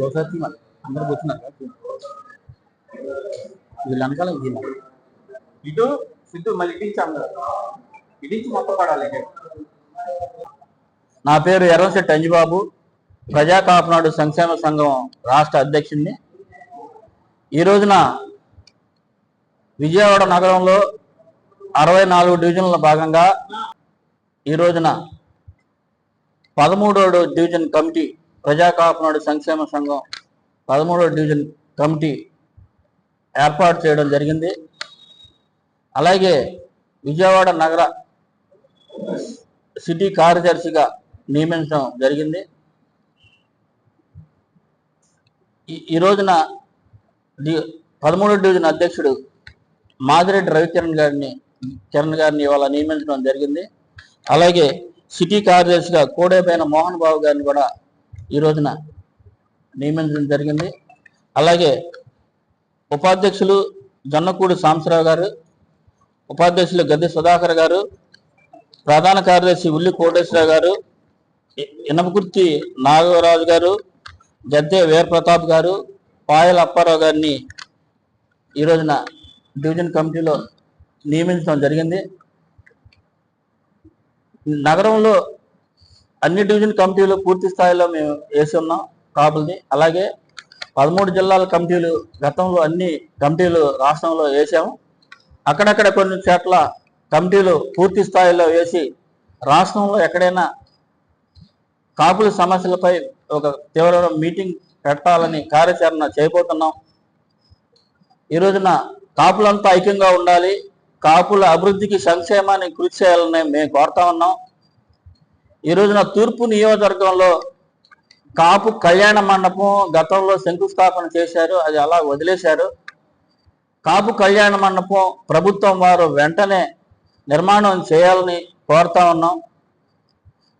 దోశ అందరు కూర్చున్నారు. వీళ్ళు వెనకాల ఇటు సిద్ధు మళ్ళీ ఇటు అందరు ఇటు మొత్తం పడాలి నా పేరు ఎర్రశెట్టి అంజిబాబు. ప్రజా కాపునాడు సంక్షేమ సంఘం రాష్ట్ర అధ్యక్షుడిని. ఈ రోజున విజయవాడ నగరంలో అరవై నాలుగు డివిజన్ల భాగంగా ఈ రోజున పదమూడవ డివిజన్ కమిటీ ప్రజా కాపునాడు సంక్షేమ సంఘం పదమూడవ డివిజన్ కమిటీ ఏర్పాటు చేయడం జరిగింది. అలాగే విజయవాడ నగర సిటీ కార్యదర్శిగా నియమించడం జరిగింది. ఈ- రోజున డి- పదమూడో డివిజన్ అధ్యక్షుడు మాదిరెడ్డి రవికిరణ్ గారిని కిరణ్ గారిని ఇవాళ నియమించడం జరిగింది. అలాగే సిటీ కార్యదర్శిగా కోడేపైన మోహన్ బాబు గారిని కూడా ఈ రోజున నియమించడం జరిగింది. అలాగే ఉపాధ్యక్షులు జొన్నకూడి సాంబశివరావు గారు ఉపాధ్యక్షులు గద్దె సుధాకర్ గారు ప్రధాన కార్యదర్శి ఉల్లి కోటేశ్వరరావు గారు ఇనపకుర్తి నాగరాజు గారు గద్దె వీరప్రతాప్ గారు పాయల అప్పారావు గారిని ఈ రోజున డివిజన్ కమిటీలో నియమించడం జరిగింది. నగరంలో అన్ని డివిజన్ కమిటీలు పూర్తి స్థాయిలో మేము వేసి ఉన్నాం కాపుల్ని. అలాగే పదమూడు జిల్లాల కమిటీలు గతంలో అన్ని కమిటీలు రాష్ట్రంలో వేసాము. అక్కడక్కడ కొన్ని చోట్ల కమిటీలు పూర్తి స్థాయిలో వేసి రాష్ట్రంలో ఎక్కడైనా కాపుల సమస్యలపై ఒక తీవ్రమైన మీటింగ్ పెట్టాలని కార్యాచరణ చేయబోతున్నాం. ఈ రోజున కాపులంతా ఐక్యంగా ఉండాలి. కాపుల అభివృద్ధికి సంక్షేమానికి కృషి చేయాలని మేము కోరుతా ఉన్నాం. ఈ రోజున తూర్పు నియోజకవర్గంలో కాపు కళ్యాణ మండపం గతంలో శంకుస్థాపన చేశారు అది అలా వదిలేశారు. కాపు కళ్యాణ మండపం ప్రభుత్వం వారు వెంటనే నిర్మాణం చేయాలని కోరుతా ఉన్నాం.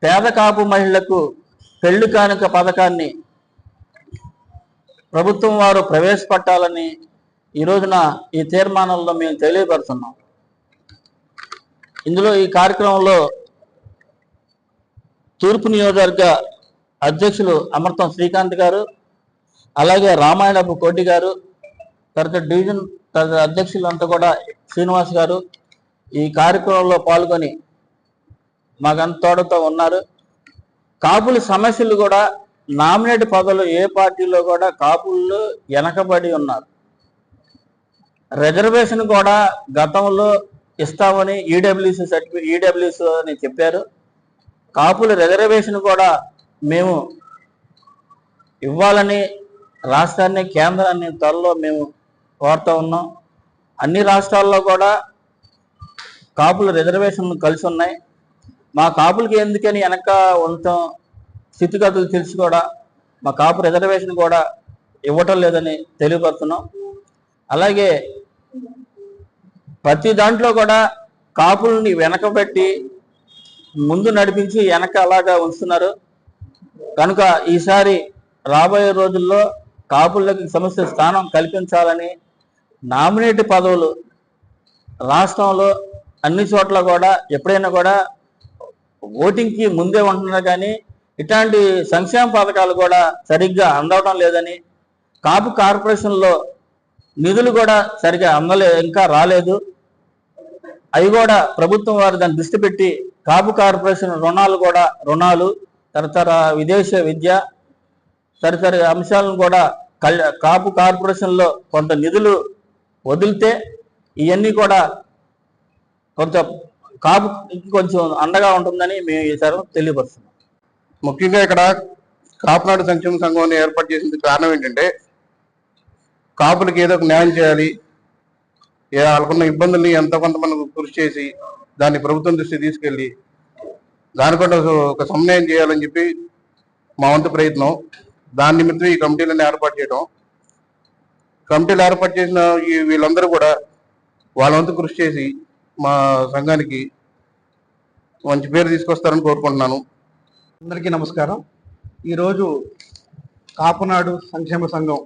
పేద కాపు మహిళలకు పెళ్ళి కానుక పథకాన్ని ప్రభుత్వం వారు ప్రవేశపెట్టాలని ఈ రోజున ఈ తీర్మానంలో మేము తెలియపరుస్తున్నాం. ఇందులో ఈ కార్యక్రమంలో తూర్పు నియోజకవర్గ అధ్యక్షులు అమర్తం శ్రీకాంత్ గారు అలాగే రామాయణపు కోటి గారు తర్వాత డివిజన్ తర్వాత అధ్యక్షులంతా కూడా శ్రీనివాస్ గారు ఈ కార్యక్రమంలో పాల్గొని మాకంత తోడుతో ఉన్నారు. కాపుల సమస్యలు కూడా నామినేట్ పదవులు ఏ పార్టీలో కూడా కాపుల్లో వెనకబడి ఉన్నారు. రిజర్వేషన్ కూడా గతంలో ఇస్తామని ఈడబ్ల్యూసి సర్టిఫికేట్ ఈడబ్ల్యూసీ అని చెప్పారు. కాపుల రిజర్వేషన్ కూడా మేము ఇవ్వాలని రాష్ట్రాన్ని కేంద్రాన్ని త్వరలో మేము కోరుతూ ఉన్నాం. అన్ని రాష్ట్రాల్లో కూడా కాపుల రిజర్వేషన్లు కలిసి ఉన్నాయి. మా కాపులకి ఎందుకని వెనక ఉండటం స్థితిగతులు తెలిసి కూడా మా కాపు రిజర్వేషన్ కూడా ఇవ్వటం లేదని తెలియపడుతున్నాం అలాగే ప్రతి దాంట్లో కూడా కాపుల్ని వెనకబెట్టి ముందు నడిపించి వెనక అలాగా ఉంచుతున్నారు. కనుక ఈసారి రాబోయే రోజుల్లో కాపులకి సమస్య స్థానం కల్పించాలని నామినేట్ పదవులు రాష్ట్రంలో అన్ని చోట్ల కూడా ఎప్పుడైనా కూడా ఓటింగ్కి ముందే ఉంటున్నారు కానీ ఇట్లాంటి సంక్షేమ పథకాలు కూడా సరిగ్గా అందవడం లేదని కాపు కార్పొరేషన్లో నిధులు కూడా సరిగ్గా అందలే ఇంకా రాలేదు. అవి కూడా ప్రభుత్వం వారు దాన్ని దృష్టి పెట్టి కాపు కార్పొరేషన్ రుణాలు కూడా రుణాలు తదితర విదేశీ విద్య తదితర అంశాలను కూడా కల్ కాపు కార్పొరేషన్లో కొంత నిధులు వదిలితే ఇవన్నీ కూడా కొంత కాపు కొంచెం అండగా ఉంటుందని మేము ఈసారి తెలియపరుస్తున్నాం. ముఖ్యంగా ఇక్కడ కాపునాడు సంక్షేమ సంఘాన్ని ఏర్పాటు చేసిన కారణం ఏంటంటే కాపులకి ఏదో ఒక న్యాయం చేయాలి వాళ్ళకున్న ఇబ్బందుల్ని ఎంతో కొంత మనకు కృషి చేసి దాన్ని ప్రభుత్వం దృష్టి తీసుకెళ్ళి దానికంటే ఒక సమన్వయం చేయాలని చెప్పి మా వంతు ప్రయత్నం. దాని నిమిత్తం ఈ కమిటీలను ఏర్పాటు చేయడం కమిటీలు ఏర్పాటు చేసిన ఈ వీళ్ళందరూ కూడా వాళ్ళ వంతు కృషి చేసి మా సంఘానికి మంచి పేరు తీసుకొస్తారని కోరుకుంటున్నాను. అందరికీ నమస్కారం. ఈరోజు కాపునాడు సంక్షేమ సంఘం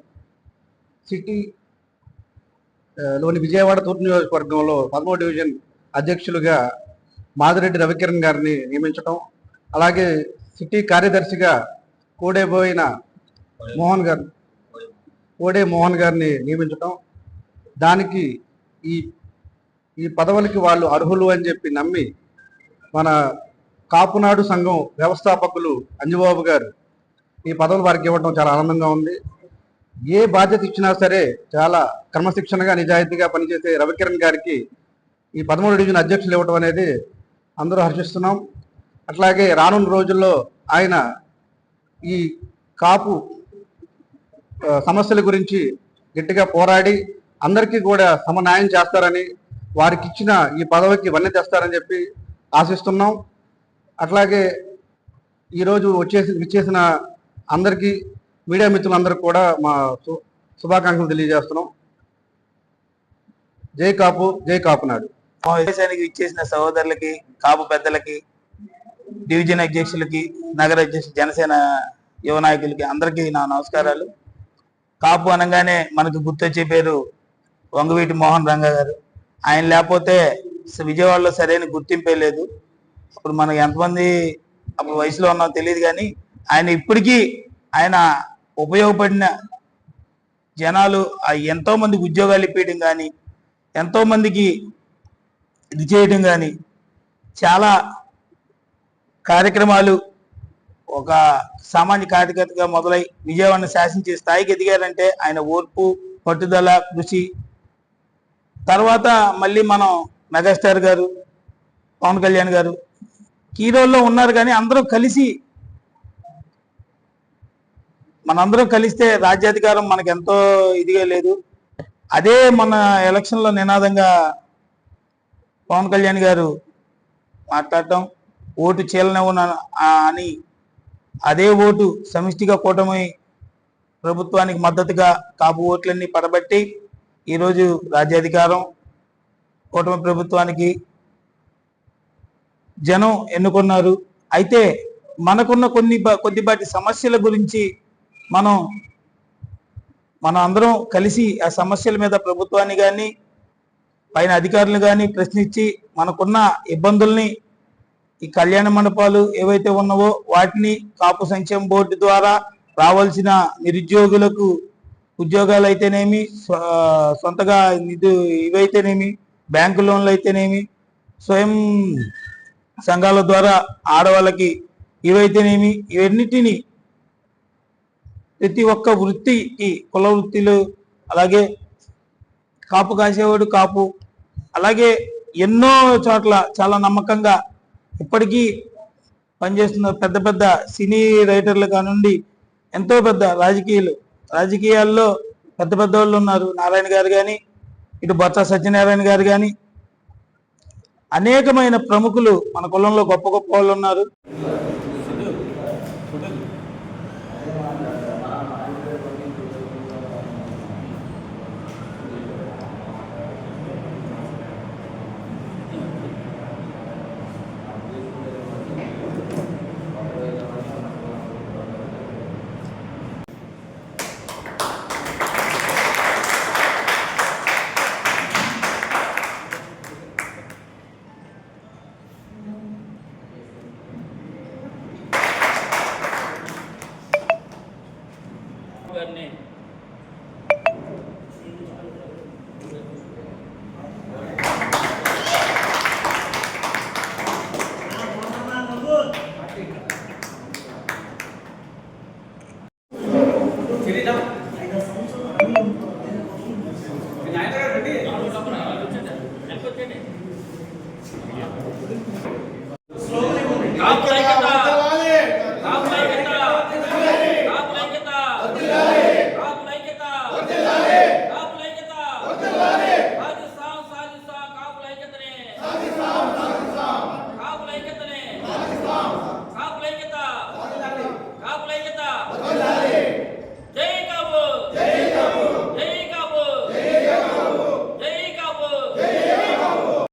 సిటీ లోని విజయవాడ తూర్పు నియోజకవర్గంలో పదమూడు డివిజన్ అధ్యక్షులుగా మాదిరెడ్డి రవికిరణ్ గారిని నియమించడం అలాగే సిటీ కార్యదర్శిగా కూడేబోయిన మోహన్ గారు కోడే మోహన్ గారిని నియమించటం. దానికి ఈ ఈ పదవులకి వాళ్ళు అర్హులు అని చెప్పి నమ్మి మన కాపునాడు సంఘం వ్యవస్థాపకులు అంజుబాబు గారు ఈ పదవులు వారికి ఇవ్వడం చాలా ఆనందంగా ఉంది. ఏ బాధ్యత ఇచ్చినా సరే చాలా క్రమశిక్షణగా నిజాయితీగా పనిచేసే రవికిరణ్ గారికి ఈ పదమూడు డివిజన్ అధ్యక్షులు ఇవ్వడం అనేది అందరూ హర్షిస్తున్నాం. అట్లాగే రానున్న రోజుల్లో ఆయన ఈ కాపు సమస్యల గురించి గట్టిగా పోరాడి అందరికీ కూడా సమన్యాయం చేస్తారని వారికి ఇచ్చిన ఈ పదవికి వన్నె తెస్తారని చెప్పి ఆశిస్తున్నాం. అట్లాగే ఈరోజు వచ్చేసి విచ్చేసిన అందరికీ మీడియా మిత్రులందరూ కూడా మా శుభాకాంక్షలు తెలియజేస్తున్నాం. జై కాపు జై కాపునాడు సమావేశానికి ఇచ్చేసిన సహోదరులకి కాపు పెద్దలకి డివిజన్ అధ్యక్షులకి నగర అధ్యక్షులు జనసేన యువ నాయకులకి అందరికీ నా నమస్కారాలు. కాపు అనగానే మనకు గుర్తొచ్చే పేరు వంగవీటి మోహన్ రంగ గారు. ఆయన లేకపోతే విజయవాడలో సరైన గుర్తింపే లేదు. అప్పుడు మనకు ఎంతమంది అప్పుడు వయసులో ఉన్నాం తెలియదు కానీ ఆయన ఇప్పటికీ ఆయన ఉపయోగపడిన జనాలు ఆ ఉద్యోగాలు ఇప్పించడం కానీ ఎంతోమందికి ఇది చేయడం కానీ చాలా కార్యక్రమాలు ఒక సామాన్య కార్యకర్తగా మొదలై విజయవాడను శాసించే స్థాయికి ఎదిగారంటే ఆయన ఓర్పు పట్టుదల కృషి. తర్వాత మళ్ళీ మనం మెగాస్టార్ గారు పవన్ కళ్యాణ్ గారు హీరోల్లో ఉన్నారు కానీ అందరూ కలిసి మనందరం కలిస్తే రాజ్యాధికారం మనకు ఎంతో ఇదిగా లేదు. అదే మన ఎలక్షన్లో నినాదంగా పవన్ కళ్యాణ్ గారు మాట్లాడటం ఓటు చీలనివ్వన అని అదే ఓటు సమిష్టిగా కూటమి ప్రభుత్వానికి మద్దతుగా కాపు ఓట్లన్నీ పడబట్టి ఈరోజు రాజ్యాధికారం కూటమి ప్రభుత్వానికి జనం ఎన్నుకున్నారు. అయితే మనకున్న కొన్ని కొద్దిపాటి సమస్యల గురించి మనం మనం అందరం కలిసి ఆ సమస్యల మీద ప్రభుత్వాన్ని కానీ పైన అధికారులు కానీ ప్రశ్నించి మనకున్న ఇబ్బందుల్ని ఈ కళ్యాణ మండపాలు ఏవైతే ఉన్నావో వాటిని కాపు సంక్షేమ బోర్డు ద్వారా రావాల్సిన నిరుద్యోగులకు ఉద్యోగాలు అయితేనేమి సొంతగా నిధు ఇవైతేనేమి బ్యాంకు లోన్లు అయితేనేమి స్వయం సంఘాల ద్వారా ఆడవాళ్ళకి ఇవైతేనేమి ఇవన్నిటిని ప్రతి ఒక్క వృత్తికి కుల వృత్తిలు అలాగే కాపు కాసేవాడు కాపు అలాగే ఎన్నో చోట్ల చాలా నమ్మకంగా ఇప్పటికీ పనిచేస్తున్న పెద్ద పెద్ద సినీ రైటర్లు కానుండి ఎంతో పెద్ద రాజకీయాలు. రాజకీయాల్లో పెద్ద పెద్ద వాళ్ళు ఉన్నారు నారాయణ గారు కానీ ఇటు బొత్స సత్యనారాయణ గారు కానీ అనేకమైన ప్రముఖులు మన కులంలో గొప్ప గొప్ప వాళ్ళు ఉన్నారు. గారిని